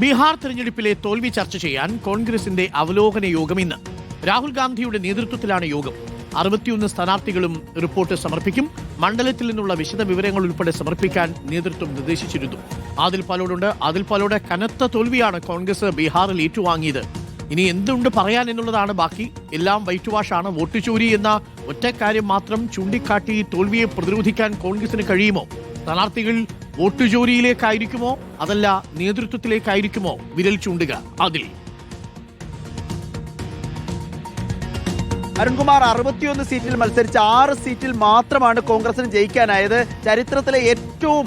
ബീഹാർ തെരഞ്ഞെടുപ്പിലെ തോൽവി ചർച്ച ചെയ്യാൻ കോൺഗ്രസിന്റെ അവലോകന യോഗം ഇന്ന്. രാഹുൽ ഗാന്ധിയുടെ നേതൃത്വത്തിലാണ് യോഗം. അറുപത്തിയൊന്ന് സ്ഥാനാർത്ഥികളും റിപ്പോർട്ട് സമർപ്പിക്കും. മണ്ഡലത്തിൽ നിന്നുള്ള വിശദ വിവരങ്ങൾ ഉൾപ്പെടെ സമർപ്പിക്കാൻ നേതൃത്വം നിർദ്ദേശിച്ചിരുന്നു. ആദിൽ പാലോടുണ്ട്. ആദിൽ പാലോട് കനത്ത തോൽവിയാണ് കോൺഗ്രസ് ബീഹാറിൽ ഏറ്റുവാങ്ങിയത്. ഇനി എന്തുണ്ട് പറയാൻ എന്നുള്ളതാണ് ബാക്കി. എല്ലാം വൈറ്റ് വാഷാണ് വോട്ട് ചോരി എന്ന ഒറ്റക്കാര്യം മാത്രം ചൂണ്ടിക്കാട്ടി തോൽവിയെ പ്രതിരോധിക്കാൻ കോൺഗ്രസിന് കഴിയുമോ? സ്ഥാനാർത്ഥികൾ വോട്ട് ജോലിയിലേക്കായിരിക്കുമോ അതല്ല നേതൃത്വത്തിലേക്കായിരിക്കുമോ? വിരൽ ചൂണ്ടുക അതിൽ. അരുൺകുമാർ അറുപത്തിയൊന്ന് സീറ്റിൽ മത്സരിച്ച ആറ് സീറ്റിൽ മാത്രമാണ് കോൺഗ്രസിന് ജയിക്കാനായത്. ചരിത്രത്തിലെ ഏറ്റവും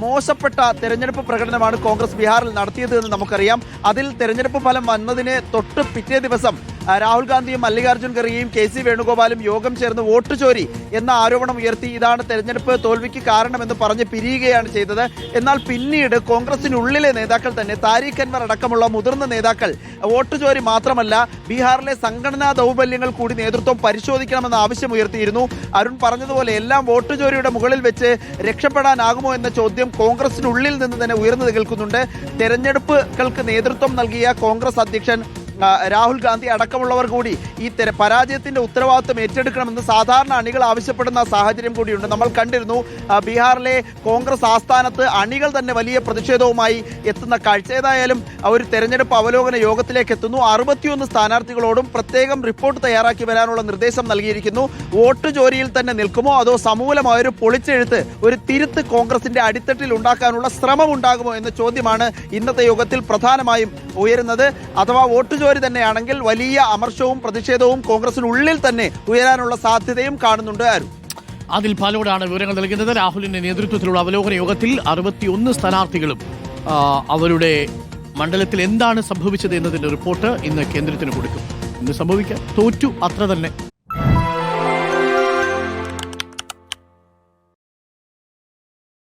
മോശപ്പെട്ട തെരഞ്ഞെടുപ്പ് പ്രകടനമാണ് കോൺഗ്രസ് ബീഹാറിൽ നടത്തിയത് എന്ന് നമുക്കറിയാം. അതിൽ തെരഞ്ഞെടുപ്പ് ഫലം വന്നതിന് തൊട്ട് പിറ്റേ ദിവസം രാഹുൽ ഗാന്ധിയും മല്ലികാർജുൻ ഖർഗെയും കെ സി വേണുഗോപാലും യോഗം ചേർന്ന് വോട്ട് ചോരി എന്ന ആരോപണം ഉയർത്തി. ഇതാണ് തെരഞ്ഞെടുപ്പ് തോൽവിക്ക് കാരണമെന്ന് പറഞ്ഞ് പിരിയുകയാണ് ചെയ്തത്. എന്നാൽ പിന്നീട് കോൺഗ്രസിനുള്ളിലെ നേതാക്കൾ തന്നെ താരിഖ് അൻവർ അടക്കമുള്ള മുതിർന്ന നേതാക്കൾ വോട്ട് ചോരി മാത്രമല്ല ബീഹാറിലെ സംഘടനാ ദൗർബല്യങ്ങൾ കൂടി നേതൃത്വം പരിശോധിക്കണമെന്ന ആവശ്യം ഉയർത്തിയിരുന്നു. അരുൺ പറഞ്ഞതുപോലെ എല്ലാം വോട്ട് ചോരിയുടെ മുകളിൽ വെച്ച് രക്ഷപ്പെടാനാകുമോ എന്ന ചോദ്യം കോൺഗ്രസിനുള്ളിൽ നിന്ന് തന്നെ ഉയർന്നു കേൾക്കുന്നുണ്ട്. തെരഞ്ഞെടുപ്പുകൾക്ക് നേതൃത്വം നൽകിയ കോൺഗ്രസ് അധ്യക്ഷൻ രാഹുൽ ഗാന്ധി അടക്കമുള്ളവർ കൂടി ഈ പരാജയത്തിന്റെ ഉത്തരവാദിത്വം ഏറ്റെടുക്കണമെന്ന് സാധാരണ അണികൾ ആവശ്യപ്പെടുന്ന സാഹചര്യം കൂടിയുണ്ട്. നമ്മൾ കണ്ടിരുന്നു ബീഹാറിലെ കോൺഗ്രസ് ആസ്ഥാനത്ത് അണികൾ തന്നെ വലിയ പ്രതിഷേധവുമായി എത്തുന്ന കാഴ്ച. ഏതായാലും ഒരു തെരഞ്ഞെടുപ്പ് അവലോകന യോഗത്തിലേക്ക് എത്തുന്നു. അറുപത്തിയൊന്ന് സ്ഥാനാർത്ഥികളോടും പ്രത്യേകം റിപ്പോർട്ട് തയ്യാറാക്കി വരാനുള്ള നിർദ്ദേശം നൽകിയിരിക്കുന്നു. വോട്ട് ജോലിയിൽ തന്നെ നിൽക്കുമോ? അതോ സമൂലമായ ഒരു പൊളിച്ചെഴുത്ത് ഒരു തിരുത്ത് കോൺഗ്രസിന്റെ അടിത്തട്ടിൽ ഉണ്ടാക്കാനുള്ള ശ്രമം ഉണ്ടാകുമോ എന്ന ചോദ്യമാണ് ഇന്നത്തെ യോഗത്തിൽ പ്രധാനമായും ഉയരുന്നത്. അഥവാ വോട്ട് ജോലി തന്നെയാണെങ്കിൽ വലിയ അമർഷവും പ്രതിഷേധവും കോൺഗ്രസിനുള്ളിൽ തന്നെ ഉയരാനുള്ള സാധ്യതയും കാണുന്നുണ്ട് ആരും അതിൽ പാലോടാണ് വിവരങ്ങൾ നൽകുന്നത്. രാഹുലിന്റെ നേതൃത്വത്തിലുള്ള അവലോകന യോഗത്തിൽ അറുപത്തിയൊന്ന് സ്ഥാനാർത്ഥികളും അവരുടെ മണ്ഡലത്തിൽ എന്താണ് സംഭവിച്ചത് എന്നതിന്റെ റിപ്പോർട്ട് ഇന്ന് കേന്ദ്രത്തിന് കൊടുക്കും. ഇന്ന് സംഭവിക്കാം തോറ്റു അത്ര തന്നെ.